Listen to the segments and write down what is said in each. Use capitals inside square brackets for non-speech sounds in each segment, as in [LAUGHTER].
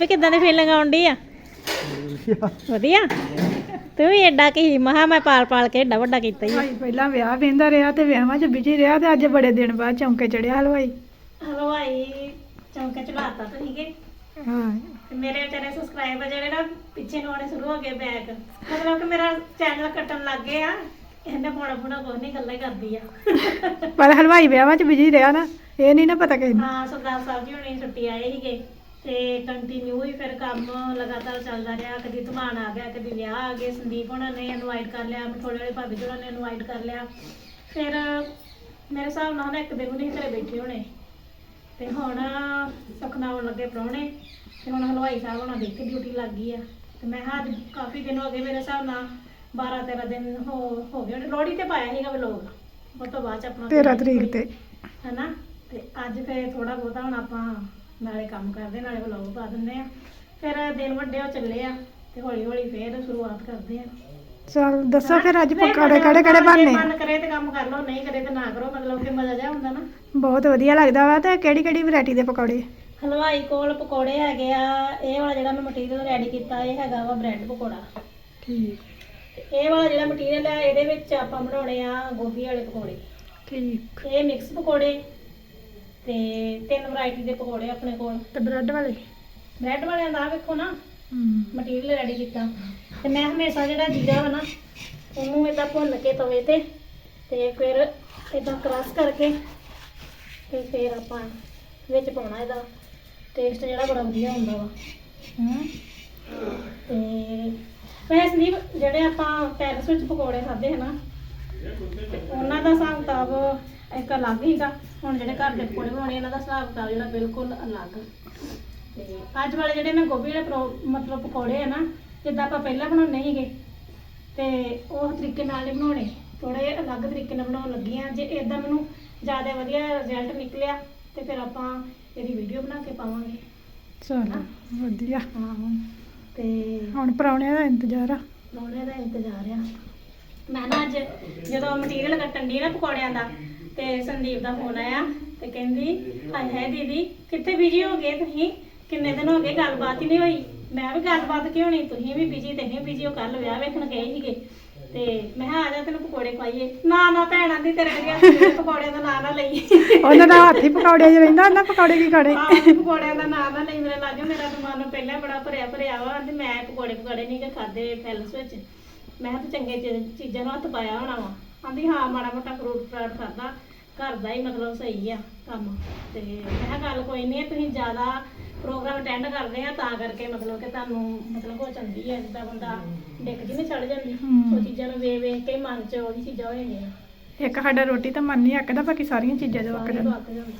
Happy ਕਿਦਾਂ ਦੀ feeling ਆਉਂਦੀ ਆ? ਵਧੀਆ। ਤੂੰ ਵੀ ਐਡਾ ਕੀ ਮਹਾ ਮੈਂ ਪਾਲ ਪਾਲ ਕੇ ਏਡਾ ਵੱਡਾ ਕੀਤਾ ਹੀ ਭਾਈ ਪਹਿਲਾਂ ਵਿਆਹ ਵੇਂਦਾ ਰਿਹਾ ਤੇ ਵਿਆਹਾਂ 'ਚ ਬਿਜ਼ੀ ਰਿਹਾ ਤੇ ਅੱਜ ਬੜੇ ਦਿਨ ਬਾਅਦ ਚੌਂਕੇ ਚੜਿਆ ਹਲਵਾਈ। ਹਲਵਾਈ ਚੌਂਕੇ ਚੜਾਤਾ ਤੁਸੀਂ ਕਿ ਹਾਂ। ਤੇ ਮੇਰੇ ਵਿਚਾਰੇ ਸਬਸਕ੍ਰਾਈਬਰ ਜਿਹੜੇ ਨਾ ਪਿੱਛੇ ਨੂੰ ਆਉਣੇ ਸ਼ੁਰੂ ਹੋ ਗਏ ਬੈਕ ਮਤਲਬ ਕਿ ਮੇਰਾ ਚੈਨਲ ਕੱਟਣ ਲੱਗ ਗਏ ਆ। ਇਹਨੇ ਪੋਣਾ ਪੋਣਾ ਕੋਈ ਨਹੀਂ ਗੱਲਾਂ ਹੀ ਕਰਦੀ ਆ। ਪਰ ਹਲਵਾਈ ਵਿਆਹਾਂ 'ਚ ਬਿਜ਼ੀ ਰਿਹਾ ਨਾ। ਇਹ ਨਹੀਂ ਨਾ ਪਤਾ ਕਿਸੇ ਨੂੰ। ਹਾਂ ਸਰਦਾਰ ਸਾਹਿਬ ਜੀ ਹੁਣੀ ਛੁੱਟੀ ਆਏ ਸੀਗੇ। ਤੇ ਕੰਟੀਨਿਊ ਹੀ ਫਿਰ ਕੰਮ ਲਗਾਤਾਰ ਚੱਲਦਾ ਰਿਹਾ। ਕਦੀ ਧਮਾਨ ਆ ਗਿਆ ਕਦੀ ਵਿਆਹ ਆ ਗਏ। ਸੰਦੀਪ ਹੋਣਾ ਨੇ ਇਨਵਾਈਟ ਕਰ ਲਿਆ ਮਠੋੜੇ ਵਾਲੇ ਭਾਬੀ ਜੀ ਹੋਣਾ ਨੇ ਇਨਵਾਈਟ ਕਰ ਲਿਆ। ਫਿਰ ਮੇਰੇ ਹਿਸਾਬ ਨਾਲ ਨਾ ਇੱਕ ਦਿਨ ਨਹੀਂ ਘਰੇ ਬੈਠੇ ਹੋਣੇ। ਤੇ ਹੁਣ ਸੁਖਨਾ ਆਉਣ ਲੱਗੇ ਪ੍ਰਾਹੁਣੇ। ਤੇ ਹੁਣ ਹਲਵਾਈ ਸਾਹਿਬ ਹੋਣਾ ਦੀ ਇੱਕ ਡਿਊਟੀ ਲੱਗ ਗਈ ਆ। ਤੇ ਮੈਂ ਕਿਹਾ ਅੱਜ ਕਾਫੀ ਦਿਨ ਹੋ ਗਏ ਮੇਰੇ ਹਿਸਾਬ ਨਾਲ। 12 13 ਦਿਨ ਹੋ ਹੋ ਗਏ। ਲੋਹੜੀ ਤੇ ਪਾਇਆ ਸੀਗਾ ਵਲੋਗ। ਉਹ ਤੋਂ ਬਾਅਦ ਚ ਆਪਣਾ 13 ਤਰੀਕ ਤੇ। ਹਨਾ? ਤੇ ਅੱਜ ਫੇਰ ਥੋੜਾ ਬਹੁਤਾ ਹੁਣ ਆਪਾਂ ਨਾਲੇ ਕੰਮ ਕਰਦੇ ਨਾਲੇ ਵਲੌਗ ਪਾ ਦਿੰਦੇ ਆ। ਫਿਰ ਦਿਨ ਵੱਡੇ ਹੋ ਚੱਲੇ ਆ ਤੇ ਹੌਲੀ ਹੌਲੀ ਫੇਰ ਸ਼ੁਰੂਆਤ ਕਰਦੇ ਆ। ਚਲ ਦੱਸੋ ਫਿਰ ਅੱਜ ਪਕੌੜੇ ਕਿਹੜੇ ਕਿਹੜੇ ਬਣਨੇ ਮਨ ਕਰੇ ਤੇ ਕੰਮ ਕਰ ਲਓ ਨਹੀਂ ਕਰੇ ਤੇ ਨਾ ਕਰੋ ਮਤਲਬ ਕਿ ਮਜ਼ਾ ਜਿਹਾ ਹੁੰਦਾ ਨਾ। ਬਹੁਤ ਵਧੀਆ ਲੱਗਦਾ ਵਾ ਤੇ ਕਿਹੜੀ ਕਿਹੜੀ ਵੈਰਾਈਟੀ ਦੇ ਪਕੌੜੇ? ਹਲਵਾਈ ਕੋਲ ਪਕੌੜੇ ਹੈਗੇ ਆ ਇਹ ਵਾਲਾ ਜਿਹੜਾ ਮੈਂ ਮਟੀਰੀਅਲ ਰੈਡੀ ਕੀਤਾ ਇਹ ਹੈਗਾ ਵਾ ਬ੍ਰੈਡ ਪਕੌੜਾ। ਠੀਕ। ਇਹ ਵਾਲਾ ਜਿਹੜਾ ਮਟੀਰੀਅਲ ਹੈ ਇਹਦੇ ਵਿੱਚ ਆਪਾਂ ਬਣਾਉਣੇ ਆ ਗੋਭੀ ਵਾਲੇ ਪਕੌੜੇ। ਠੀਕ। ਇਹ ਮਿਕਸ ਪਕੌੜੇ ਤੇ ਤਿੰਨ ਵੈਰਾਈਟੀ ਦੇ ਪਕੌੜੇ ਆਪਣੇ ਕੋਲ। ਤੇ ਬ੍ਰੈਡ ਵਾਲੇ? ਬ੍ਰੈਡ ਵਾਲਿਆਂ ਦਾ ਵੇਖੋ ਨਾ ਮਟੀਰੀਅਲ ਰੈਡੀ ਕੀਤਾ। ਤੇ ਮੈਂ ਹਮੇਸ਼ਾ ਜਿਹੜਾ ਜੀਰਾ ਵਾ ਨਾ ਉਹਨੂੰ ਇਦਾਂ ਭੁੰਨ ਕੇ ਤਵੇ ਤੇ ਤੇ ਫਿਰ ਇਦਾਂ ਕ੍ਰਸ਼ ਕਰਕੇ ਤੇ ਫਿਰ ਆਪਾਂ ਵਿੱਚ ਪਾਉਣਾ ਇਹਦਾ। ਟੇਸਟ ਜਿਹੜਾ ਬੜਾ ਵਧੀਆ ਹੁੰਦਾ ਵਾ। ਹੂੰ। ਤੇ ਵੈਸੇ ਸੰਦੀਪ ਜਿਹੜੇ ਆਪਾਂ ਪੈਰਿਸ ਵਿੱਚ ਪਕੌੜੇ ਖਾਦੇ ਹਨਾ ਉਹਨਾਂ ਦਾ ਹਿਸਾਬ ਕਿਤਾਬ ਇੱਕ ਅਲੱਗ ਹੀਗਾ। ਹੁਣ ਜਿਹੜੇ ਘਰ ਦੇ ਪਕੌੜੇ ਬਣਾਉਣੇ ਇਹਨਾਂ ਦਾ ਹਿਸਾਬ ਕਿਤਾਬ ਜਿਹੜਾ ਬਿਲਕੁਲ ਅਲੱਗ। ਤੇ ਅੱਜ ਵਾਲੇ ਜਿਹੜੇ ਮੈਂ ਗੋਭੀ ਵਾਲੇ ਪਰੌ- ਮਤਲਬ ਪਕੌੜੇ ਆ ਨਾ ਜਿੱਦਾਂ ਆਪਾਂ ਪਹਿਲਾਂ ਬਣਾਉਂਦੇ ਸੀਗੇ ਤੇ ਉਹ ਤਰੀਕੇ ਨਾਲ ਨਹੀਂ ਬਣਾਉਣੇ। ਥੋੜੇ ਅਲੱਗ ਤਰੀਕੇ ਨਾਲ ਬਣਾਉਣ ਲੱਗੀ ਆ ਜੇ ਇਦਾਂ ਮੈਨੂੰ ਜ਼ਿਆਦਾ ਵਧੀਆ ਰਿਜ਼ਲਟ ਨਿਕਲਿਆ ਤੇ ਫਿਰ ਆਪਾਂ ਇਹਦੀ ਵੀਡੀਓ ਬਣਾ ਕੇ ਪਾਵਾਂਗੇ। ਚਲ ਵਧੀਆ। ਹਾਂ। ਤੇ ਹੁਣ ਪਰੌਣਿਆਂ ਦਾ ਇੰਤਜ਼ਾਰ ਆ। ਲਾਉਣੇ ਦਾ ਇੰਤਜ਼ਾਰ ਆ। ਮੈਂ ਨਾ ਅੱਜ ਜਦੋਂ ਮਟੀਰੀਅਲ ਕੱਟਣ ਦੀ ਨਾ ਪਕੌੜਿਆਂ ਦਾ ਤੇ ਸੰਦੀਪ ਦਾ ਫੋਨ ਆਇਆ ਤੇ ਕਹਿੰਦੀ ਹਾਏ ਹਾਏ ਦੀਦੀ ਕਿੱਥੇ ਬਿਜ਼ੀ ਹੋ ਗਏ ਤੁਸੀਂ? ਕਿੰਨੇ ਦਿਨ ਹੋ ਗਏ ਗੱਲਬਾਤ ਹੀ ਨਹੀਂ ਹੋਈ? ਮੈਂ ਵੀ ਗੱਲਬਾਤ ਕਿਉਂ ਨਹੀਂ? ਤੁਸੀਂ ਵੀ ਬਿਜ਼ੀ ਤੇ ਅਸੀਂ ਬਿਜ਼ੀ ਹੋ ਕੱਲ ਵਿਆਹ ਵੇਖਣ ਗਏ ਸੀਗੇ। ਤੇ ਮੈਂ ਕਿਹਾ ਆ ਜਾ ਤੈਨੂੰ ਪਕੌੜੇ ਖਵਾਈਏ। ਨਾ ਨਾ ਭੈਣਾਂ ਦੀ ਤੇਰੇ ਗਿਆ ਪਕੌੜਿਆਂ ਦਾ ਨਾਂ ਨਾ ਲਈ ਉਹਨਾਂ ਦਾ ਹੱਥ ਹੀ ਪਕੌੜੇ 'ਚ ਰਹਿੰਦਾ ਉਹਨਾਂ ਪਕੌੜੇ ਕੀ ਖਾਣੇ? ਆਹ ਪਕੌੜਿਆਂ ਦਾ ਨਾਂ ਨਾ ਲਈ ਮੇਰੇ ਲੱਗੇ ਮੇਰਾ ਦਿਮਾਗ ਪਹਿਲਾਂ ਬੜਾ ਭਰਿਆ ਭਰਿਆ ਵਾ। ਤੇ ਮੈਂ ਪਕੌੜੇ ਪਕੌੜੇ ਨਹੀਂ ਕਿ ਖਾਦੇ ਪੈਲਸ ਵਿੱਚ। ਮੈਂ ਕਿਹਾ ਤੂੰ ਚੰਗੇ ਚੀਜ਼ਾਂ ਨੂੰ ਹੱਥ ਪਾਇਆ ਹੋਣਾ ਵਾ। ਆਂਦੀ ਹਾਂ ਮਾੜਾ ਮੋਟਾ ਫਰੂਟ ਫਰਾਟ ਖਾਦਾ ਘਰ ਦਾ ਹੀ ਮਤਲਬ ਸਹੀ ਆ ਕੰਮ। ਤੇ ਮੈਂ ਕਿਹਾ ਗੱਲ ਕੋਈ ਨਹੀਂ ਤੁਸੀਂ ਜ਼ਿਆਦਾ ਪ੍ਰੋਗਰਾਮ ਅਟੈਂਡ ਕਰਦੇ ਆ ਤਾਂ ਕਰਕੇ ਮਤਲਬ ਕਿ ਤੁਹਾਨੂੰ ਮਤਲਬ ਹੋ ਜਾਂਦੀ ਹੈ ਜਿੱਦਾਂ ਬੰਦਾ ਡਿੱਗ ਜਿਹੀ ਚੜ ਜਾਂਦੀ। ਉਹ ਚੀਜ਼ਾਂ ਨੂੰ ਵੇਖ ਵੇਖ ਕੇ ਮਨ 'ਚ ਉਹੀ ਚੀਜ਼ਾਂ ਹੋ ਜਾਂਦੀਆਂ। ਇੱਕ ਸਾਡਾ ਰੋਟੀ ਤਾਂ ਮਨ ਨਹੀਂ ਅੱਕਦਾ ਬਾਕੀ ਸਾਰੀਆਂ ਚੀਜ਼ਾਂ ਜੋ ਅੱਕ ਸਾਰੀਆਂ ਜਾਂਦਾ ਤੋਂ ਅੱਕ ਜਾਂਦਾ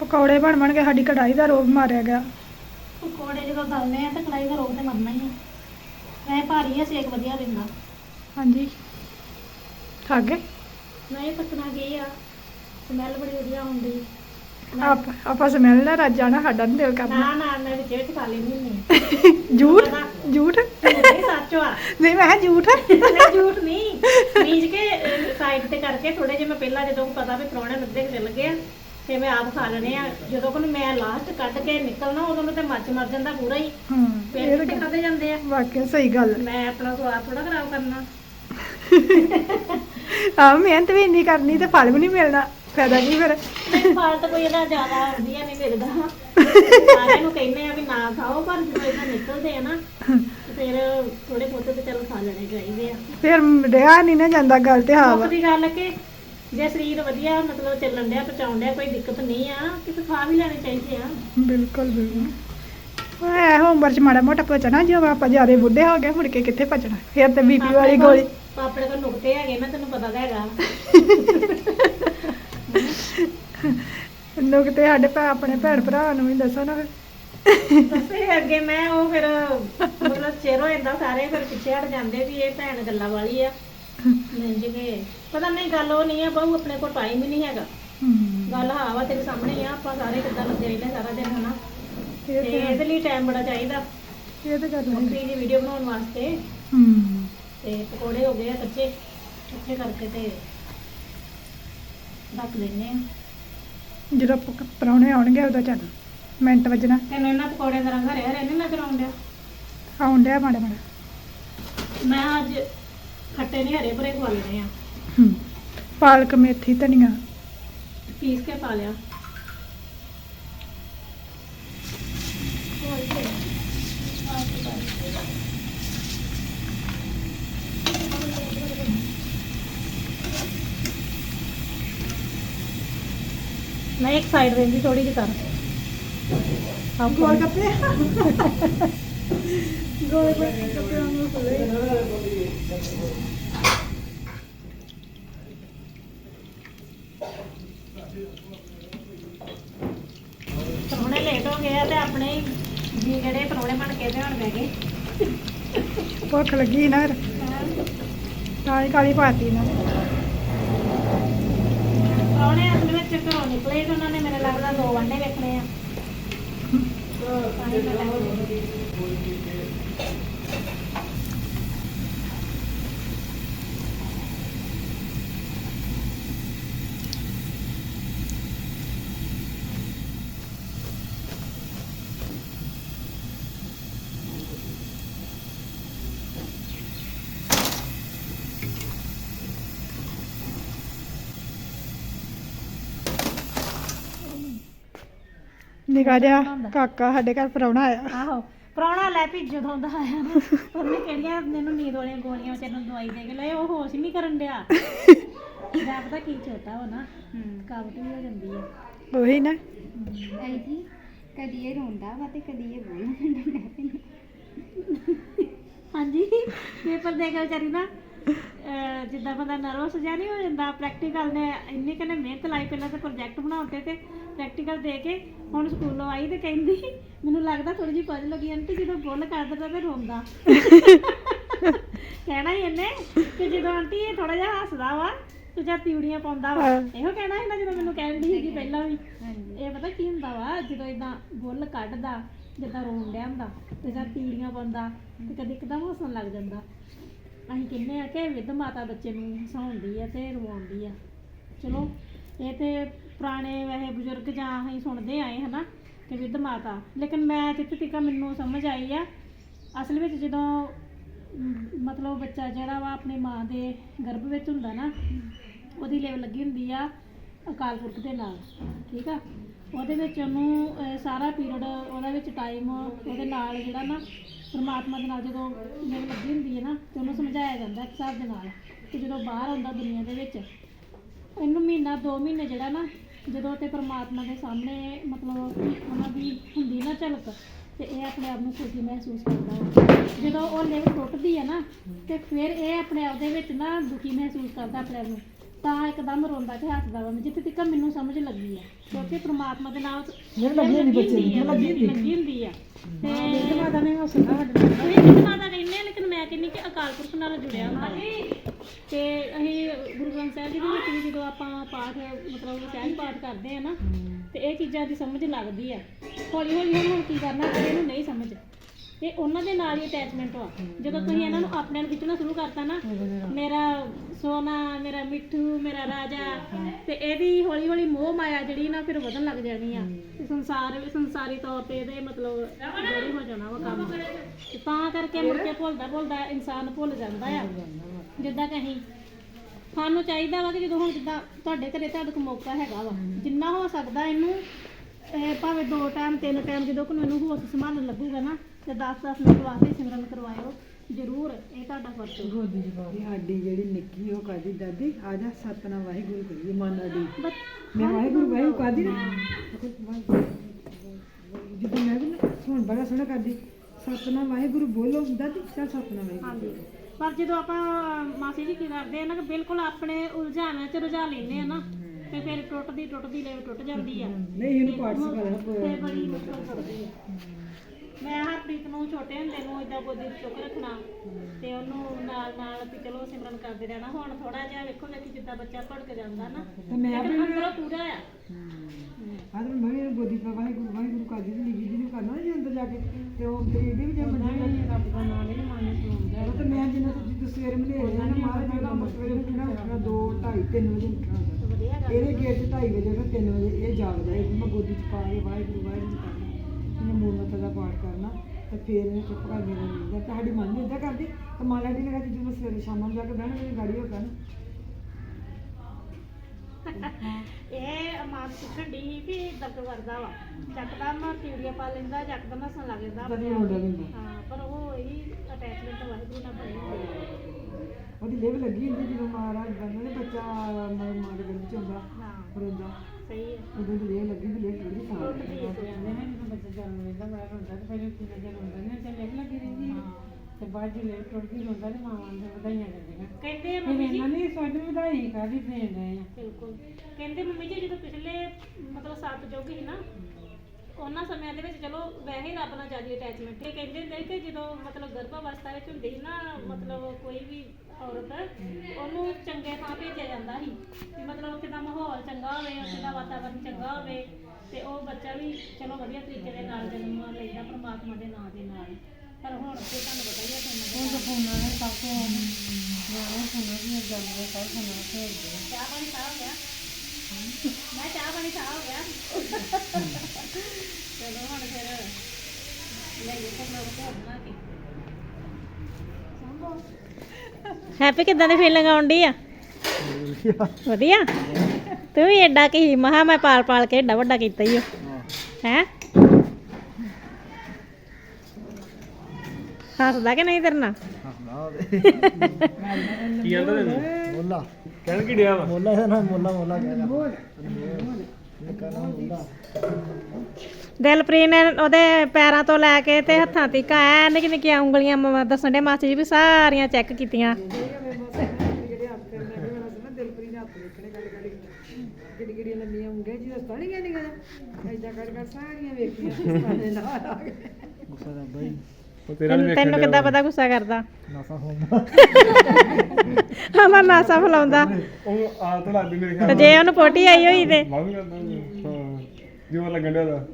ਪਕੌੜੇ ਬਣ ਬਣ ਕੇ ਸਾਡੀ ਕੜਾਈ ਦਾ ਰੋਗ ਮਾਰਿਆ ਗਿਆ। ਪਕੌੜੇ ਜਦੋਂ ਤਲਨੇ ਆ ਤਾਂ ਕੜਾਈ ਦਾ ਰੋਗ ਤੇ ਮਰਨਾ ਹੀ ਆ। ਵੈ ਭਾਰੀ ਆ ਸੇਕ ਵਧੀਆ ਦਿੰਦਾ। ਹਾਂਜੀ। ਥੱਕ ਗਏ? ਨਹੀਂ ਪੱਕਣਾ ਕੀ ਆ। ਸਮੈਲ ਬੜੀ ਵਧੀਆ ਹੁੰਦੀ ਆਪ ਆਪਾਂ ਸਮੈਲ ਨਾਲ ਰੱਜ ਜਾਣਾ ਸਾਡਾ ਨਹੀਂ ਦਿਲ ਕਰਦਾ ਨਾ ਨਾ ਮੈਂ ਵਿੱਚ ਵਿੱਚ ਖਾ ਲੈਂਦੀ ਹੁੰਦੀ ਝੂਠ ਝੂਠ ਨਹੀਂ ਸੱਚ ਆ। ਨਹੀਂ ਮੈਂ ਕਿਹਾ ਝੂਠ ਨਹੀਂ ਝੂਠ ਨਹੀਂ। ਬੀਜ ਕੇ ਸਾਈਡ ਤੇ ਕਰਕੇ ਥੋੜੇ ਜਿਹਾ ਮੈਂ ਪਹਿਲਾਂ ਜਦੋਂ ਪਤਾ ਵੀ ਪ੍ਰਾਹੁਣੇ ਲੱਦੇ ਚੱਲ ਗਏ ਆ ਤੇ ਮੈਂ ਆਪ ਖਾ ਲੈਣੇ ਆ। ਜਦੋਂ ਕੋਲ ਮੈਂ ਲਾਸਟ ਕੱਢ ਕੇ ਨਿਕਲਣਾ ਉਦੋਂ ਨੂੰ ਤੇ ਮੱਚ ਮਰ ਜਾਂਦਾ ਪੂਰਾ ਹੀ। ਹਾਂ ਫਿਰ ਤਾਂ ਖਾਦੇ ਜਾਂਦੇ ਆ? ਵਾਕਿਆ ਸਹੀ ਗੱਲ। ਮੈਂ ਆਪਣਾ ਸਵਾਦ ਥੋੜਾ ਖਰਾਬ ਕਰਨਾ। [LAUGHS] ਆ ਮਿਹਨਤ ਵੀ ਇੰਨੀ ਕਰਨੀ ਤੇ ਫਲ ਵੀ ਨਹੀਂ ਮਿਲਣਾ ਫਾਇਦਾ ਕੀ ਫਿਰ? ਨਹੀਂ ਫਲ ਤਾਂ ਕੋਈ ਇਹਦਾ ਜ਼ਿਆਦਾ ਵਧੀਆ ਨਹੀਂ ਮਿਲਦਾ। ਸਾਰਿਆਂ ਨੂੰ ਕਹਿੰਦੇ ਆ ਵੀ ਨਾ ਖਾਓ ਪਰ ਜਦੋਂ ਇਹਦਾ ਨਿਕਲਦੇ ਆ ਨਾ ਤੇ ਫਿਰ ਥੋੜੇ ਬਹੁਤੇ ਤੇ ਚਲ ਖਾ ਲੈਣੇ ਚਾਹੀਦੇ ਆ। ਫਿਰ ਰਿਹਾ ਨਹੀਂ ਨਾ ਜਾਂਦਾ ਗੱਲ ਤੇ ਹਾਂ ਮੁੱਖ ਵਾ ਦੀ ਗੱਲ ਕਿ ਜੇ ਸਰੀਰ ਵਧੀਆ ਮਤਲਬ ਚੱਲਣ ਡਿਆ ਪਚਾਉਣ ਡਿਆ ਕੋਈ ਦਿੱਕਤ ਨਹੀਂ ਆ ਤੇ ਫਿਰ ਖਾ ਵੀ ਲੈਣੇ ਚਾਹੀਦੇ ਆ। ਬਿਲਕੁਲ ਬਿਲਕੁਲ। ਓਏ ਇਹੋ ਉਮਰ ਚ ਮਾੜਾ ਮੋਟਾ ਪਚਣਾ ਜੋ ਆਪਾਂ ਜਿਆਦੇ ਬੁੱਢੇ ਹੋ ਗਏ ਮੁੜ ਕੇ ਕਿੱਥੇ ਪਚਣਾ? ਫਿਰ ਤੇ ਬੀਪੀ ਵਾਲੀ ਗੋਲੀ। ਆਪਣੇ ਕੋਲ ਨੁਕਤੇ ਹੈਗੇ ਨਾ ਤੈਨੂੰ ਪਤਾ ਤਾਂ ਹੈਗਾ। ਨੁਕਤੇ ਸਾਡੇ ਭੈ ਆਪਣੇ ਭੈਣ ਭਰਾ ਨੂੰ ਵੀ ਦੱਸੋ ਨਾ ਫਿਰ। ਦੱਸੇ ਅੱਗੇ ਮੈਂ ਉਹ ਫਿਰ ਮਤਲਬ ਚਿਰ ਹੋ ਜਾਂਦਾ ਸਾਰੇ ਫਿਰ ਪਿੱਛੇ ਹਟ ਜਾਂਦੇ ਵੀ ਇਹ ਭੈਣ ਗੱਲਾਂ ਵਾਲੀ ਆ। ਜਿਵੇਂ ਪਤਾ ਨਹੀਂ ਗੱਲ ਉਹ ਨਹੀਂ ਆ ਬਹੁ ਆਪਣੇ ਕੋਲ ਟਾਈਮ ਹੀ ਨਹੀਂ ਹੈਗਾ। ਗੱਲ ਹਾਂ ਵਾ ਤੇਰੇ ਸਾਹਮਣੇ ਆ ਆਪਾਂ ਸਾਰੇ ਕਿੱਦਾਂ ਲੱਗੇ ਰਹਿੰਦੇ ਸਾਰਾ ਦਿਨ ਹਨਾ? ਤੇ ਇਹਦੇ ਲਈ ਟਾਈਮ ਬੜਾ ਚਾਹੀਦਾ। ਇਹ ਤੇ ਗੱਲ ਹੈ। ਵੀਡੀਓ ਬਣਾਉਣ ਵਾਸਤੇ। ਤੇ ਪਕੌੜੇ ਹੋ ਗਏ ਆ ਕੱਚੇ ਕੱਚੇ ਕਰਕੇ ਤੇ ਰੱਖ ਲੈਨੇ ਆ। ਜਦੋਂ ਆਉਣਗੇ ਉਦੋਂ ਚੱਲ ਮਿੰਟ ਵੱਜਣਾ। ਤੈਨੂੰ ਇਹਨਾਂ ਪਕੌੜਿਆਂ ਦਾ ਰੰਗ ਹਰਿਆ ਹਰਿਆ ਨਹੀਂ ਲੱਗ ਆਉਂਦਿਆ ਆਉਣ ਡਿਆ ਮਾੜਾ ਮਾੜਾ। ਮੈਂ ਅੱਜ ਖੱਟੇ ਨਹੀਂ ਹਰੇ ਭਰੇ ਖਵਾ ਲੈਣੇ ਆ। ਹੂੰ। ਪਾਲਕ ਮੇਥੀ ਧਨੀਆ। ਪੀਸ ਕੇ ਪਾ ਲਿਆ। ਮੈਂ ਇੱਕ ਸਾਈਡ ਰਹਿੰਦੀ ਥੋੜੀ ਜਿਹੀ ਕਰ ਆਪ ਗੋਲ ਗੱਪੇ ਗੋਲ ਗੱਪੇ ਵਾਂਗੂ ਖੁੱਲੇ ਪਰੋਣੇ ਲੇਟ ਹੋ ਗਏ ਆ ਤੇ ਆਪਣੇ ਜੀ ਜਿਹੜੇ ਪਰੋਣੇ ਬਣ ਕੇ ਤੇ ਹੁਣ ਬਹਿ ਗਏ। ਭੁੱਖ ਲੱਗੀ ਨਾ ਫਿਰ। ਕਾਲੀ ਕਾਲੀ ਪਾਤੀ ਨਾ। ਪਰੋਣੇ ਅਸਲ ਵਿੱਚ ਘਰੋਂ ਨਿਕਲੇ ਤੇ ਉਹਨਾਂ ਨੇ ਮੇਰੇ ਲੱਗਦਾ ਦੋ ਵੰਡੇ ਵੇਖਣੇ ਆ ਤਾਂ ਹੀ ਮੈਂ ਲੈ ਆਈ। ਨਿਕਾ ਜਿਹਾ ਕਾਕਾ ਸਾਡੇ ਘਰ ਪਰੌਣਾ ਆਇਆ। ਆਹੋ ਲੈ ਵੀ ਜਦੋਂ ਦਾ ਆਇਆ। ਨਾ ਉਹਨੇ ਕਿਹੜੀਆਂ ਮੈਨੂੰ ਨੀਂਦ ਵਾਲੀਆਂ ਗੋਲੀਆਂ ਵਿਚਾਰੇ ਨੂੰ ਦਵਾਈ ਦੇ ਕੇ ਲਏ ਉਹ ਹੋਸ਼ ਹੀ ਨਹੀਂ ਕਰਨ ਡਿਆ। ਜਾਂ ਪਤਾ ਕੀ ਚੋਤਾ ਵਾ ਨਾ ਵੀ ਹੋ ਜਾਂਦੀ ਹੈ ਉਹੀ ਨਾ। ਆਈ ਜੀ ਕਦੀ ਇਹ ਰੋਂਦਾ ਵਾ ਤੇ ਕਦੀ ਇਹ ਬੋਲਦਾ ਹਾਂਜੀ ਪੇਪਰ ਦੇ ਕੇ ਵਿਚਾਰੀ ਨਾ ਅਹ ਜਿੱਦਾਂ ਬੰਦਾ ਨਰਵਸ ਜਿਹਾ ਨਹੀਂ ਹੋ ਜਾਂਦਾ ਪ੍ਰੈਕਟੀਕਲ ਨੇ ਇੰਨੀ ਕਨੇ ਮਿਹਨਤ ਲਾਈ ਪਹਿਲਾਂ ਤਾਂ ਪ੍ਰੋਜੈਕਟ ਬਣਾਉਂਦੇ ਤੇ ਪ੍ਰੈਕਟੀਕਲ ਦੇ ਕੇ ਹੁਣ ਸਕੂਲੋਂ ਆਈ ਤੇ ਕਹਿੰਦੀ ਮੈਨੂੰ ਲੱਗਦਾ ਥੋੜੀ ਜਿਹੀ ਪਝ ਲੱਗੀ ਆਂਟੀ ਜਦੋਂ ਬੁੱਲ ਕਰ ਦਿੰਦਾ ਤੇ ਰੋਂਦਾ। ਕਹਿਣਾ ਹੀ ਇਹਨੇ ਕਿ ਜਦੋਂ ਆਂਟੀ ਇਹ ਥੋੜਾ ਜਿਹਾ ਹੱਸਦਾ ਵਾ ਤੇ ਜਾਂ ਤਿਉੜੀਆਂ ਪਾਉਂਦਾ ਵਾ। ਇਹੋ ਕਹਿਣਾ ਸੀ ਨਾ ਜਦੋਂ ਮੈਨੂੰ ਕਹਿਣ ਦੀ ਸੀਗੀ ਪਹਿਲਾਂ ਵੀ। ਇਹ ਪਤਾ ਕੀ ਹੁੰਦਾ ਵਾ ਜਦੋਂ ਇਦਾਂ ਬੁੱਲ ਕੱਢਦਾ ਜਿੱਦਾਂ ਰੋਣ ਡਿਆ ਹੁੰਦਾ ਤੇ ਜਾਂ ਤੀੜੀਆਂ ਪਾਉਂਦਾ ਤੇ ਕਦੇ ਇੱਕਦਮ ਹੱਸਣ ਲੱਗ ਜਾਂਦਾ। ਅਸੀਂ ਕਹਿੰਦੇ ਆ ਕਿ ਵਿਧ ਮਾਤਾ ਬੱਚੇ ਨੂੰ ਹਸਾਉਂਦੀ ਆ ਤੇ ਰਵਾਉਂਦੀ ਆ। ਚਲੋ, ਇਹ ਤੇ ਪੁਰਾਣੇ ਵੈਸੇ ਬਜ਼ੁਰਗ ਜਾਂ ਅਸੀਂ ਸੁਣਦੇ ਆਏ ਹਨਾ ਕਿ ਵਿਧ ਮਾਤਾ। ਲੇਕਿਨ ਮੈਂ ਜਿੱਥੇ ਤੱਕ ਮੈਨੂੰ ਸਮਝ ਆਈ ਆ, ਅਸਲ ਵਿੱਚ ਜਦੋਂ ਮਤਲਬ ਬੱਚਾ ਜਿਹੜਾ ਵਾ ਆਪਣੀ ਮਾਂ ਦੇ ਗਰਭ ਵਿੱਚ ਹੁੰਦਾ ਨਾ, ਉਹਦੀ ਲੇਵ ਲੱਗੀ ਹੁੰਦੀ ਆ ਅਕਾਲ ਪੁਰਖ ਦੇ ਨਾਲ, ਠੀਕ ਆ? ਉਹਦੇ ਵਿੱਚ ਉਹਨੂੰ ਸਾਰਾ ਪੀਰੀਅਡ ਉਹਦੇ ਵਿੱਚ ਟਾਈਮ ਉਹਦੇ ਨਾਲ ਜਿਹੜਾ ਨਾ ਪਰਮਾਤਮਾ ਦੇ ਨਾਲ ਜਦੋਂ ਲੇਵ ਲੱਗੀ ਹੁੰਦੀ ਹੈ ਨਾ, ਤੇ ਉਹਨੂੰ ਸਮਝਾਇਆ ਜਾਂਦਾ ਇੱਕ ਹਿਸਾਬ ਦੇ ਨਾਲ ਕਿ ਜਦੋਂ ਬਾਹਰ ਆਉਂਦਾ ਦੁਨੀਆ ਦੇ ਵਿੱਚ, ਇਹਨੂੰ ਮਹੀਨਾ, ਦੋ ਮਹੀਨੇ ਜਿਹੜਾ ਨਾ, ਜਦੋਂ ਤੇ ਪਰਮਾਤਮਾ ਦੇ ਸਾਹਮਣੇ ਮਤਲਬ ਉਹਨਾਂ ਦੀ ਹੁੰਦੀ ਨਾ ਝਲਕ, ਤੇ ਇਹ ਆਪਣੇ ਆਪ ਨੂੰ ਖੁਸ਼ੀ ਮਹਿਸੂਸ ਕਰਦਾ ਵਾ ਜਦੋਂ ਉਹ ਲਿਵ ਟੁੱਟਦੀ ਹੈ ਨਾ, ਤੇ ਫਿਰ ਇਹ ਆਪਣੇ ਆਪ ਦੇ ਵਿੱਚ ਨਾ ਦੁਖੀ ਮਹਿਸੂਸ ਕਰਦਾ ਆਪਣੇ ਆਪ ਨੂੰ। ਤਾਂ ਇੱਕਦਮ ਰੋਂਦਾ ਤੇ ਹੱਸਦਾ ਵਾ ਜਿੱਥੇ ਤੱਕ ਮੈਨੂੰ ਸਮਝ ਲੱਗੀ ਆ। ਕਿਉਂਕਿ ਪ੍ਰਮਾਤਮਾ ਦੇ ਨਾਲ ਲੱਗੀ ਹੁੰਦੀ ਆ ਲੱਗੀ ਹੁੰਦੀ। ਆ। ਤੇ ਮਾਤਾ ਨੇ ਹੱਸਣਾ ਸਾਡੇ ਨਾਲ। ਇਹ ਮਾਤਾ ਕਹਿੰਦੇ ਆ ਲੇਕਿਨ ਮੈਂ ਕਹਿੰਦੀ ਕਿ ਅਕਾਲ ਪੁਰਖ ਨਾਲ ਜੁੜਿਆ ਹੁੰਦਾ। ਤੇ ਅਸੀਂ ਗੁਰੂ ਗ੍ਰੰਥ ਸਾਹਿਬ ਜੀ ਦੇ ਵਿੱਚ ਵੀ ਜਦੋਂ ਆਪਾਂ ਪਾਠ ਮਤਲਬ ਸਹਿਜ ਪਾਠ ਕਰਦੇ ਆ ਨਾ ਤੇ ਇਹ ਚੀਜ਼ਾਂ ਦੀ ਸਮਝ ਲੱਗਦੀ ਆ। ਹੌਲੀ ਹੌਲੀ ਹੁਣ ਕੀ ਕਰਨਾ ਇਹਨੂੰ ਨਹੀਂ ਸਮਝ। ਤੇ ਉਹਨਾਂ ਦੇ ਨਾਲ ਹੀ ਅਟੈਚਮੈਂਟ ਵਾ ਜਦੋਂ ਤੁਸੀਂ ਇਹਨਾਂ ਨੂੰ ਆਪਣੇ ਨਾਲ ਖਿੱਚਣਾ ਸ਼ੁਰੂ ਕਰਤਾ ਨਾ ਮੇਰਾ ਸੋਨਾ ਮੇਰਾ ਮਿੱਠੂ ਮੇਰਾ ਰਾਜਾ ਤੇ ਇਹਦੀ ਹੌਲੀ ਹੌਲੀ ਮੋਹ ਮਾਇਆ ਜਿਹੜੀ ਨਾ ਫਿਰ ਵਧਣ ਲੱਗ ਜਾਣੀ ਆ। ਤੇ ਸੰਸਾਰ ਵੀ ਸੰਸਾਰੀ ਤੌਰ ਤੇ ਇਹਦੇ ਮਤਲਬ ਜਿਹੜੀ ਹੋ ਜਾਣਾ ਵਾ ਕੰਮ। ਤੇ ਤਾਂ ਕਰਕੇ ਮੁੜ ਕੇ ਭੁੱਲਦਾ ਭੁੱਲਦਾ ਇਨਸਾਨ ਭੁੱਲ ਜਾਂਦਾ ਆ। ਜਿੱਦਾਂ ਕਿ ਅਸੀਂ ਸਾਨੂੰ ਚਾਹੀਦਾ ਵਾ ਕਿ ਜਦੋਂ ਹੁਣ ਜਿੱਦਾਂ ਤੁਹਾਡੇ ਘਰੇ ਤੁਹਾਡੇ ਕੋਲ ਮੌਕਾ ਹੈਗਾ ਵਾ ਜਿੰਨਾ ਹੋ ਸਕਦਾ ਇਹਨੂੰ ਇਹ ਭਾਵੇਂ ਦੋ ਟਾਈਮ ਤਿੰਨ ਟਾਈਮ ਜਦੋਂ ਕੋਈ ਮੈਨੂੰ ਹੋਸ਼ ਸੰਭਾਲਣ ਲੱਗੂਗਾ ਨਾ ਤੇ 10-10 ਮਿੰਟ ਵਾਸਤੇ ਸਿਮਰਨ ਕਰਵਾਇਓ। ਜ਼ਰੂਰ ਇਹ ਤੁਹਾਡਾ ਫਰਜ਼ ਹੋਊ ਗੋਦੀ ਕੇ ਸਾਡੀ ਜਿਹੜੀ ਨਿੱਕੀ ਉਹ ਕਾਦੀ ਦਾਦੀ? ਆ ਜਾ ਸਤਨਾਮ ਵਾਹਿਗੁਰੂ ਕਰੀਏ ਮਨ ਬਸ ਮੈਂ ਵਾਹਿਗੁਰੂ ਵਾਹਿਗੁਰੂ ਕਾਦੀ ਨਾ? ਜਦੋਂ ਮੈਂ ਵੀ ਨਾ ਸੁਣ ਬੜਾ ਸੋਹਣਾ ਕਰਦੀ। ਸਤਨਾਮ ਵਾਹਿਗੁਰੂ ਬੋਲੋ ਦਾਦੀ ਚੱਲ ਸਤਨਾਮ ਵਾਹਿਗੁਰੂ। ਪਰ ਜਦੋਂ ਆਪਾਂ ਮਾਸੀ ਜੀ ਕੀ ਕਰਦੇ ਆ ਨਾ ਕਿ ਬਿਲਕੁਲ ਆਪਣੇ ਉਲਝਾਵਾਂ ਚ ਰੁਝਾ ਲੈਂਦੇ ਆ ਨਾ ਤੇ ਫਿਰ ਟੁੱਟਦੀ ਟੁੱਟਦੀ ਲੈ ਟੁੱਟ ਜਾਂਦੀ ਆ। ਨਹੀਂ ਇਹਨੂੰ ਪਾਠ ਸਿਖਾਉਣਾ ਤੇ ਬੜੀ ਮੁਸ਼ਕਲ ਕਰਦੀ ਆ। ਮੈਂ ਹਰਪ੍ਰੀਤ ਨੂੰ ਛੋਟੇ ਹੁੰਦੇ ਨੂੰ ਇਦਾਂ ਗੋਦੀ 'ਚ ਚੁੱਕ ਰੱਖਣਾ ਤੇ ਉਹਨੂੰ ਨਾਲ ਨਾਲ ਵੀ ਚਲੋ ਸਿਮਰਨ ਕਰਦੇ ਰਹਿਣਾ। ਹੁਣ ਥੋੜਾ ਜਿਹਾ ਵੇਖੋ ਵੇਖੀ ਜਿੱਦਾਂ ਬੱਚਾ ਭੜਕ ਜਾਂਦਾ ਨਾ ਤੇ ਮੈਂ ਲੇਕਿਨ ਅੰਦਰੋਂ ਪੂਰਾ ਆ। ਆਦਰ ਮੈਂ ਵੀ ਇਹਨੂੰ ਗੋਦੀ ਪਾ ਵਾਹਿਗੁਰੂ ਵਾਹਿਗੁਰੂ ਕਾਦੀ ਦੀ ਨਿੱਕੀ ਜੀ ਨੂੰ ਕਰਨਾ ਜੀ ਅੰਦਰ ਜਾ ਕੇ। ਤੇ ਉਹ ਤੇਰੀ ਇਹਦੇ ਵੀ ਜੇ ਬੰਦੀ ਰੱਬ ਦਾ ਨਾਮ ਨਹੀਂ ਮਾਨੇ ਸੁਣਦਾ ਉਹ ਤਾਂ ਮੈਂ ਜਿੰਨਾ ਤੁਸੀਂ ਸਵੇਰੇ ਮਲੇ ਜਾਣਾ ਮਹਾਰਾਜ ਜੀ ਦਾ ਸਵੇਰੇ ਉੱਠਣਾ ਉੱਠਣਾ 2 2:30 3 ਵਜੇ ਉੱਠਣਾ। ਇਹਦੇ ਗੇਟ 'ਚ ਢਾਈ ਵਜੇ ਫਿਰ 3 ਵਜੇ ਇਹ ਜਾਗਦਾ ਹੈ ਮੈਂ ਗੋਦੀ 'ਚ ਪਾ ਕੇ ਵਾਹਿਗੁਰੂ ਵਾਹਿਗੁਰੂ ਇਹਨੇ ਮੂਲ ਮੱਥਾ ਦਾ ਪਾਠ ਕਰਨਾ ਤੇ ਫੇਰ ਇਹਨੇ ਚੁੱਪ ਕਰ ਮੇਰਾ ਨਹੀਂ ਜਾਂ ਤੁਹਾਡੀ ਮੰਨ ਨਹੀਂ ਇਦਾਂ ਕਰਦੀ ਤੇ ਮਾਂ ਲਾਡੀ ਨੇ ਕਹਿੰਦੀ ਜਦੋਂ ਸਵੇਰੇ ਸ਼ਾਮਾਂ ਨੂੰ ਜਾ ਕੇ ਬਹਿਣਾ ਮੇਰੀ ਗਾੜੀ ਹੋ ਕਰਨ ਇਹ ਮਾਂ ਪੁੱਛਣ ਦੀ ਸੀ ਵੀ ਦਰਦ ਕਰਦਾ ਵਾ। ਚੱਕਦਮ ਪੀੜੀਆਂ ਪਾ ਲੈਂਦਾ ਚੱਕਦਮ ਹੱਸਣ ਲੱਗ ਜਾਂਦਾ। ਕਦੀ ਰੋਂਦਾ ਲੈਂਦਾ। ਹਾਂ ਪਰ ਉਹ ਇਹੀ ਅਟੈਚਮੈਂਟ ਵਾਹਿਗੁਰੂ ਨਾਲ ਬਣੀ ਹੋਈ ਹੈ। ਉਹਦੀ ਲਿਵ ਲੱਗੀ ਹੁੰਦੀ ਜਦੋਂ ਮਹਾਰਾਜ ਬੰਦੇ ਨੇ ਬੱਚਾ ਮਾਂ ਮਾਂ ਦੇ ਗਰਭ ਚ ਹੁੰਦਾ ਹਾਂ। ਰੋਂਦਾ ਸਹੀ ਹੈ। ਉਦੋਂ ਲਿਵ ਲੱਗੀ ਵੀ ਲਿਵ ਥੋੜੀ ਸਾਂ ਕਹਿੰਦੇ ਨੇ ਜਦੋਂ ਬੱਚਾ ਜਨਮ ਲੈਂਦਾ ਬੜਾ ਰੋਂਦਾ ਤੇ ਫਿਰ ਕਿੰਨਾ ਦਿਨ ਹੁੰਦਾ ਨੇ ਤੇ ਲਿਖ ਲੱਗੀ ਰਹਿੰਦੀ ਹੈ। ਤੇ ਬਾਅਦ ਜੇ ਲੈ ਟੁੱਟ ਗਈ ਰੋਂਦਾ ਤੇ ਮਾਵਾਂ ਨੂੰ ਵਧਾਈਆਂ ਦਿੰਦੀਆਂ ਕਹਿੰਦੇ ਫਿਰ ਮੰਮੀ ਜੀ ਇਹਨਾਂ ਨੇ ਸਾਡੇ ਵਧਾਈ ਕਾਦੀ ਦੇਣ ਰਹੇ ਆ। ਬਿਲਕੁਲ। ਕਹਿੰਦੇ ਮੰਮੀ ਜੀ ਜਦੋਂ ਪਿਛਲੇ ਮਤਲਬ ਸੱਤ ਯੁੱਗ ਸੀ ਨਾ ਉਹਨਾਂ ਸਮਿਆਂ ਦੇ ਵਿੱਚ ਚਲੋ ਵੈਸੇ ਹੀ ਰੱਬ ਨਾਲ ਜ਼ਿਆਦਾ ਅਟੈਚਮੈਂਟ ਹੈ ਕਹਿੰਦੇ ਹੁੰਦੇ ਕਿ ਜਦੋਂ ਮਤਲਬ ਗਰਭ ਅਵਸਥਾ ਵਿੱਚ ਹੁੰਦੀ ਸੀ ਨਾ ਮਤਲਬ ਕੋਈ ਵੀ ਔਰਤ ਉਹਨੂੰ ਚੰਗੇ ਥਾਂ ਭੇਜਿਆ ਜਾਂਦਾ ਸੀ ਵੀ ਮਤਲਬ ਉੱਥੇ ਦਾ ਮਾਹੌਲ ਚੰਗਾ ਹੋਵੇ ਉੱਥੇ ਦਾ ਵਾਤਾਵਰਨ ਚੰਗਾ ਹੋਵੇ ਤੇ ਉਹ ਬੱਚਾ ਵੀ ਚਲੋ ਵਧੀਆ ਤਰੀਕੇ ਦੇ ਨਾਲ ਜਨਮ ਲੈਂਦਾ ਪ੍ਰਮਾਤਮਾ ਦੇ ਨਾਂ ਦੇ ਨਾਲ। ਪਰ ਹੁਣ ਤੇ ਤੁਹਾਨੂੰ ਪਤਾ ਹੀ ਹੈ ਤੁਹਾਨੂੰ ਉਹ ਤਾਂ ਫੋਨਾਂ ਨੇ ਸਭ ਤੋਂ ਨਿਆਣੇ ਫੋਨਾਂ ਦੀਆਂ ਜਾਂਦੇ ਸਭ ਫੋਨਾਂ ਖੇਡਦੇ ਆ। ਚਾਹ ਪਾਣੀ ਖਾ ਹੋ ਗਿਆ। ਮੈਂ ਚਾਹ ਪਾਣੀ ਖਾ ਹੋ ਗਿਆ। ਚਲੋ ਹੁਣ ਫਿਰ ਲੈ ਇਹ ਪ੍ਰੋਗਰਾਮ ਤੇ ਬਣਾ ਕੇ। ਹੈਪੀ ਕਿਦਾਂ ਦੀ ਫੀਲਿੰਗ ਆਉਂਦੀ ਆ ਵਧੀਆ ਤੂੰ ਵੀ ਐਡਾ ਕੀ ਮਹਾ ਮੈਂ ਪਾਲ ਪਾਲ ਕੇ ਏਡਾ ਵੱਡਾ ਕੀਤਾ ਹੀ ਹੈ ਹੱਸਦਾ ਕਿ ਨਹੀਂ ਤੇਰੇ ਨਾਲ ਕੀ ਕਹਿੰਦਾ ਤੈਨੂੰ ਮੋਲਾ ਕਹਿਣ ਕੀ ਡਿਆ ਵਾ ਮੋਲਾ ਇਹਦਾ ਨਾਮ ਮੋਲਾ ਮੋਲਾ ਕਹਿੰਦਾ ਦਿਲਪ੍ਰੀਤ ਨੇ ਉਹਦੇ ਪੈਰਾਂ ਤੋਂ ਲੈ ਕੇ ਤੇ ਹੱਥਾਂ ਤੱਕ ਐ ਨਿੱਕੀ ਨਿੱਕੀਆਂ ਉਂਗਲੀਆਂ ਮ- ਦੱਸਣ ਦੇ ਮਾਸੀ ਜੀ ਵੀ ਸਾਰੀਆਂ ਚੈੱਕ ਕੀਤੀਆਂ। ਕਿਹੜੀ ਕਿਹੜੀ ਲੰਮੀਆਂ ਉਂਗਲੀਆਂ ਜੀ ਰਸਤਾ ਨਹੀਂ ਕਹਿੰਦੀ ਗਾ ਐਦਾਂ ਕਰ ਕਰ ਸਾਰੀਆਂ ਵੇਖੀਆਂ ਰਸਤਾ ਨਾਲ ਆ ਗਏ ਗੁੱਸਾ ਕਰਦਾ ਹੀ ਉਹ ਤੇਰਾ ਵੀ ਤੈਨੂੰ ਕਿੱਦਾਂ ਪਤਾ ਗੁੱਸਾ ਕਰਦਾ? ਨਾਸਾ ਹੁੰਦਾ। [LAUGHS] ਆਮਾ ਨਾਸਾ ਫਲਾਉਂਦਾ। ਉਹ ਆ ਤਾਂ ਲੱਗਦੀ ਮੇਰੇ ਤੇ ਖਿਆਲ ਜੇ ਉਹਨੂੰ ਪੋਟੀ ਆਈ ਹੋਈ ਤੇ। ਮੈਂ ਵੀ ਕਰਦਾ ਹਾਂ। ਜਿਵੇਂ ਲੱਗਣ ਡਿਆ ਦਾ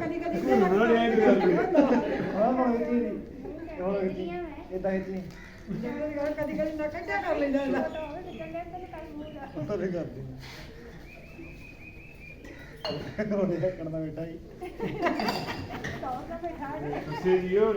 ਕਦੀ ਕਦੀ ਤੇ। ਨਾ ਕੱਢਿਆ ਕਰ ਲੈਂਦਾ ਉਹਦੇ ਕਰਦੀ ਉਹਦੇ ਕੱਢਦਾ ਬੇਟਾ ਹੀ। ਗੁੱਸੇ ਜੀ ਹੋਰ।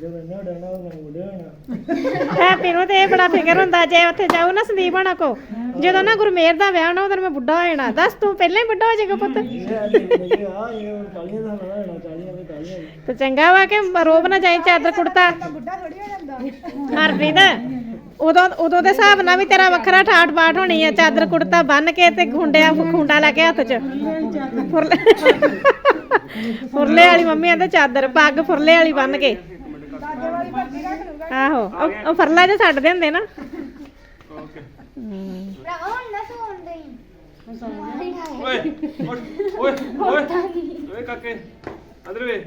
ਜਦੋਂ ਨਾ ਡਾਣਾ ਉਹ ਮੁੰਡਿਆ ਨਾ ਹੈਪੀ ਨੂੰ ਤੇ ਇਹ ਬੜਾ ਫਿਕਰ ਹੁੰਦਾ ਜੇ ਉੱਥੇ ਜਾਊ ਨਾ ਸੰਦੀਪ ਹਣਾ ਕੋ। ਜਦੋਂ ਨਾ ਗੁਰਮੇਰ ਦਾ ਵਿਆਹ ਹੋਣਾ ਉਦੋਂ ਮੈਂ ਬੁੱਢਾ ਹੋ ਜਾਣਾ। ਦੱਸ ਤੂੰ ਪਹਿਲਾਂ ਹੀ ਬੁੱਢਾ ਹੋ ਜਾਏਗਾ ਪੁੱਤ। ਆ ਇਹ ਕਾਲੀਆਂ ਦਾ ਹੋਣਾ ਹੋਣਾ ਕਾਲੀਆਂ ਦੇ ਕਾਲੀਆਂ ਤੇ ਚੰਗਾ ਵਾ ਕਿ ਰੋਬ ਨਾ ਜਾਈ ਚਾਦਰ ਕੁੜਤਾ। ਬੁੱਢਾ ਥੋੜੀ ਹੋ ਜਾਂਦਾ ਹਰਪ੍ਰੀਤ ਉਦੋਂ ਉਦੋਂ ਦੇ ਹਿਸਾਬ ਨਾਲ ਵੀ ਤੇਰਾ ਵੱਖਰਾ ਠਾਠ ਬਾਠ ਹੋਣੀ ਆ। ਚਾਦਰ ਕੁੜਤਾ ਬੰਨ ਕੇ ਤੇ ਖੁੰਡਿਆ ਖੁੰਡਾ ਲੈ ਕੇ ਹੱਥ 'ਚ। ਫੁਰਲੇ ਫੁਰਲੇ ਵਾਲੀ ਮੰਮੀ ਆਂਦੇ ਚਾਦਰ ਪੱਗ ਫੁਰਲੇ ਵਾਲੀ ਬੰਨ ਕੇ। ਆਹੋ ਉਹ- ਉਹ ਫਰਲਾ ਜੇ ਛੱਡਦੇ ਹੁੰਦੇ ਨਾ। ਓਕੇ। ਹਮ। ਭਰਾ ਹੁਣ ਨਾ ਸੌਣ ਦਈ ਓਏ ਓਏ ਓਏ ਓਏ ਕਾਕੇ ਅਦਰ ਵੇ।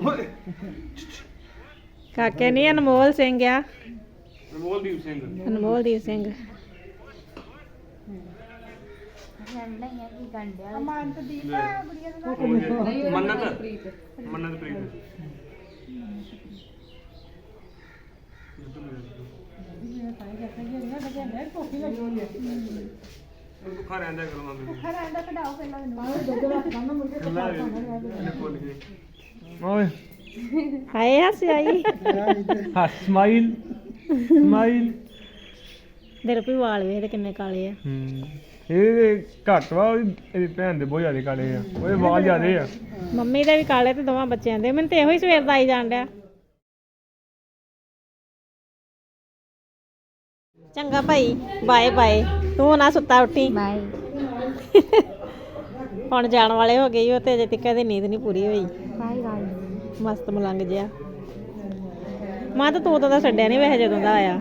ਓਏ। ਕਾਕੇ ਨਹੀਂ ਅਨਮੋਲ ਸਿੰਘ ਆ। ਅਨਮੋਲਦੀਪ ਸਿੰਘ। ਅਨਮੋਲਦੀਪ ਸਿੰਘ। ਠੰਡਾ ਹੀ ਆ ਕੀ ਗੰਡਿਆ ਮੰਨਤ? ਮੰਨਤ ਪ੍ਰੀਤ। ਉਹ ਭੁੱਖਾ ਰਹਿੰਦਾ ਕਰੋ ਮਾਮੇ ਮੈਨੂੰ। ਖੁੱਲਾ ਇਹਨੇ ਭੁੱਲ ਗਏ। ਓਏ। ਹਾਏ ਹੱਸ ਆਈ। ਹਾਂ ਸਮਾਈਲ ਸਮਾਈਲ ਦਿਲਪੀ ਵਾਲ ਵੇਖ ਕਿੰਨੇ ਕਾਲੇ ਆ। ਹੂੰ ਇਹ ਘੱਟ ਵਾ ਇਹਦੀ ਭੈਣ ਦੇ ਬਹੁਤ ਜ਼ਿਆਦਾ ਕਾਲੇ ਆ ਉਹਦੇ ਵਾਲ ਜ਼ਿਆਦੇ ਆ। ਮੰਮੀ ਦੇ ਵੀ ਕਾਲੇ ਤੇ ਦੋਵਾਂ ਬੱਚਿਆਂ ਦੇ ਮੈਨੂੰ ਤੇ ਇਹੋ ਹੀ ਸਵੇਰ ਦਾ ਆਈ ਜਾਣ ਡਿਆ। ਚੰਗਾ ਭਾਈ ਬਾਏ ਬਾਏ ਤੂੰ ਨਾ ਸੁੱਤਾ ਉੱਠੀ। ਬਾਏ। ਹੁਣ ਜਾਣ ਵਾਲੇ ਹੋ ਗਏ ਓ ਤੇ ਅਜੇ ਤੱਕ ਇਹਦੀ ਨੀਂਦ ਨਹੀਂ ਪੂਰੀ ਹੋਈ। Bye bye. ਮਸਤ ਮਲੰਗ ਜਿਆ ਮਾਂ ਤਾਂ ਤੂੰ ਤਾਂ ਛੱਡਿਆ ਨਹੀਂ ਵੈਸੇ ਜਦੋਂ ਦਾ ਆਇਆ।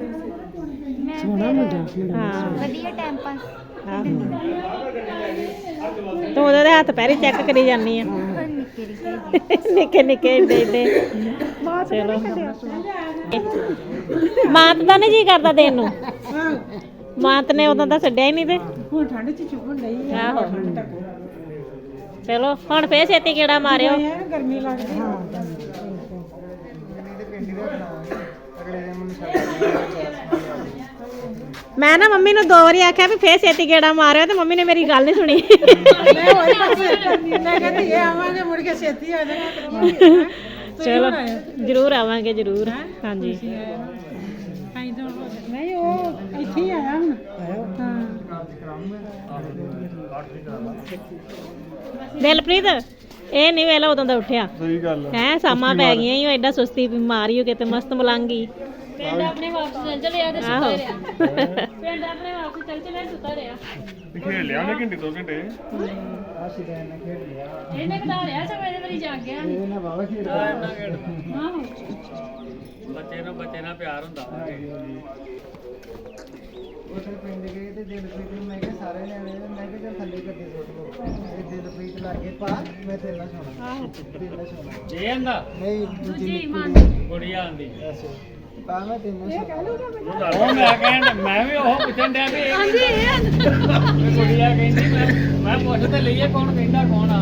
ਸੋਹਣਾ ਮੁੰਡਾ ਹਾਂ। ਵਧੀਆ ਟਾਈਮ ਪਾਸ। ਤੂੰ ਉਹਦੇ ਹੱਥ ਪੈਰੀ ਚੈੱਕ ਕਰੀ ਜਾਨੀ ਆ। ਨਿੱਕੇ ਨਿੱਕੇ। ਨਿੱਕੇ ਏਡੇ ਚਲੋ। ਮਾਂ ਤਾਂ ਨਹੀਂ ਜੀ ਕਰਦਾ ਦੇਣ ਨੂੰ। ਮਾਤ ਨੇ ਉਦੋਂ ਤਾਂ ਛੱਡਿਆ ਹੀ ਨਹੀਂ ਤੇ। ਹੁਣ ਠੰਡ ਚ ਚੁੱਕਣ ਲਈ ਆ। ਆਹੋ। ਚਲੋ ਹੁਣ ਫੇਰ ਛੇਤੀ ਕਿਹੜਾ ਮਾਰਿਓ। ਗਰਮੀ ਲੱਗਦੀ। ਹਾਂ। ਮੈਂ ਨਾ ਮੰਮੀ ਨੂੰ ਦੋ ਵਾਰੀ ਆਖਿਆ ਵੀ ਫੇਰ ਛੇਤੀ ਕਿਹੜਾ ਮਾਰਿਓ ਤੇ ਮੰਮੀ ਨੇ ਮੇਰੀ ਗੱਲ ਨਹੀਂ ਸੁਣੀ। ਮੈਂ ਉਹੀ ਪਾਸੇ ਮੈਂ ਕਹਿੰਦੀ ਇਹ ਆਵਾਂਗੇ ਮੁੜ ਕੇ ਛੇਤੀ ਆ ਜਾਣਾ ਚਲੋ ਜ਼ਰੂਰ ਆਵਾਂਗੇ ਜ਼ਰੂਰ। ਹਾਂਜੀ। ਨਹੀਂ ਉਹ ਇੱਥੇ ਹੀ ਆਇਆ ਹੁਣ। ਦਿਲਪ੍ਰੀਤ ਇਹ ਨਹੀਂ ਵੇਲਾ ਉਦੋਂ ਦਾ ਉੱਠਿਆ। ਸਹੀ ਗੱਲ ਹੈ ਸਾਮਾਂ ਪੈ ਗਈਆਂ ਹੀ ਐਡਾ ਸੁਸਤੀ ਬਿਮਾਰ ਹੋ ਕਿਤੇ ਮਸਤ ਮਲੰਗੀ ਖੇਡ ਲਿਆ ਉਹਨੇ ਘੰਟੇ ਦੋ ਘੰਟੇ। ਇਹ ਨਾ ਬਾਬਾ ਖੇਡ ਬੱਚੇ ਨੂੰ ਬੱਚੇ ਨਾਲ ਪਿਆਰ ਹੁੰਦਾ। ਉਸੇ ਪਿੰਡ ਗਏ ਤੇ ਦਿਲਪ੍ਰੀਤ ਨੂੰ ਮੈਂ ਕਿਹਾ ਸਾਰੇ ਨੇ ਮੈਂ ਕਿਹਾ ਚੱਲ ਥੱਲੇ ਗੱਡੀ ਸੁੱਟ ਲਓ। ਇਹ ਦਿਲਪ੍ਰੀਤ ਲਾਗੇ ਪਾ ਮੈਂ ਤੇਰੇ ਨਾਲ ਸੋਣਾ। ਆਹੋ। ਤੇਰੇ ਨਾਲ ਸੋਣਾ। ਇਹ ਆਂਦਾ। ਨਹੀਂ ਦੂਜੀ ਗੁੜੀਆ ਆਂਦੀ। ਪਾ ਮੈਂ ਤੇਰੇ ਨਾਲ ਸੋਣਾ ਉਹ ਮੈਂ ਕਹਿਣ ਮੈਂ ਵੀ ਉਹ ਪੁੱਛਣ ਡਿਆ ਵੀ ਇਹ ਗੁੜੀਆ ਕਹਿੰਦੀ ਮੈਂ ਮੈਂ ਪੁੱਛ ਤੇ ਲਈਏ ਕੌਣ ਕਹਿੰਦਾ ਕੌਣ ਆ।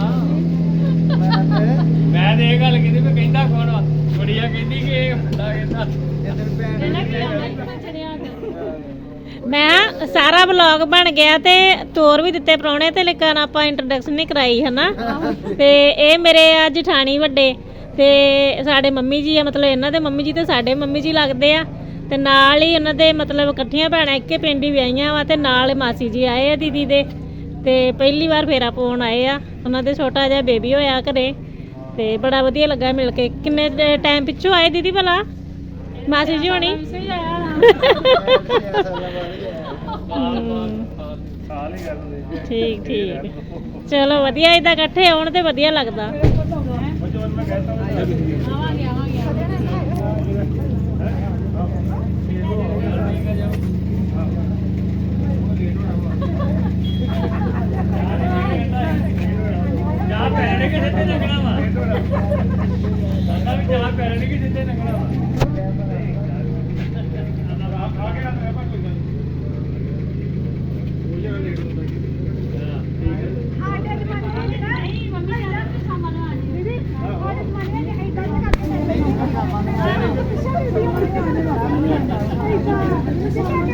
ਮੈਂ ਤੇ ਮੈਂ ਤੇ ਇਹ ਗੱਲ ਕੀਤੀ ਵੀ ਕਹਿੰਦਾ ਕੌਣ ਆ। ਗੁੜੀਆ ਕਹਿੰਦੀ ਕਿ ਇਹ ਮੁੰਡਾ ਕਹਿੰਦਾ। ਜਦੋਂ ਭੈਣ ਮੈਂ ਸਾਰਾ ਵਲੌਗ ਬਣ ਗਿਆ ਤੇ ਤੋਰ ਵੀ ਦਿੱਤੇ ਪ੍ਰਾਹੁਣੇ ਤੇ ਲੇਕਿਨ ਆਪਾਂ ਇੰਟਰੋਡਕਸ਼ਨ ਨਹੀਂ ਕਰਾਈ ਹਨਾ। ਤੇ ਇਹ ਮੇਰੇ ਆ ਜਠਾਣੀ ਵੱਡੇ। ਤੇ ਸਾਡੇ ਮੰਮੀ ਜੀ ਆ ਮਤਲਬ ਇਹਨਾਂ ਦੇ ਮੰਮੀ ਜੀ ਤੇ ਸਾਡੇ ਮੰਮੀ ਜੀ ਲੱਗਦੇ ਆ। ਤੇ ਨਾਲ ਹੀ ਉਹਨਾਂ ਦੇ ਮਤਲਬ ਇਕੱਠੀਆਂ ਭੈਣਾਂ ਇੱਕੇ ਪਿੰਡ ਹੀ ਵਿਆਹੀਆਂ ਵਾ ਤੇ ਨਾਲ ਮਾਸੀ ਜੀ ਆਏ ਆ ਦੀਦੀ ਦੇ। ਤੇ ਪਹਿਲੀ ਵਾਰ ਫੇਰਾ ਪਾਉਣ ਆਏ ਆ। ਉਹਨਾਂ ਦੇ ਛੋਟਾ ਜਿਹਾ ਬੇਬੀ ਹੋਇਆ ਘਰੇ। ਤੇ ਬੜਾ ਵਧੀਆ ਲੱਗਾ ਮਿਲ ਕੇ। ਕਿੰਨੇ ਟਾਈਮ ਪਿੱਛੋਂ ਆਏ ਦੀਦੀ ਭਲਾ? ਮਾਸੀ ਜੀ ਹੋਣੀ? ਠੀਕ ਠੀਕ। ਚਲੋ ਵਧੀਆ ਇਦਾਂ ਇਕੱਠੇ ਆਉਣ ਤੇ ਵਧੀਆ ਲੱਗਦਾ। ਆਵਾਂਗੇ ਆਵਾਂਗੇ ਜਾ ਪੈਣੇ ਕਿ ਜਿੱਤੇ ਲੱਗਣਾ ਵਾ ਸਾਡਾ ਵੀ ਜਾ। ਪੈਣੇ ਕਿ ਜਿੱਤੇ ਲੱਗਣਾ ਵਾ ਸਾਡੇ ਜਮਾਨੇ ਨਹੀਂ ਮੰਮੀ ਜਰਾ Thank you.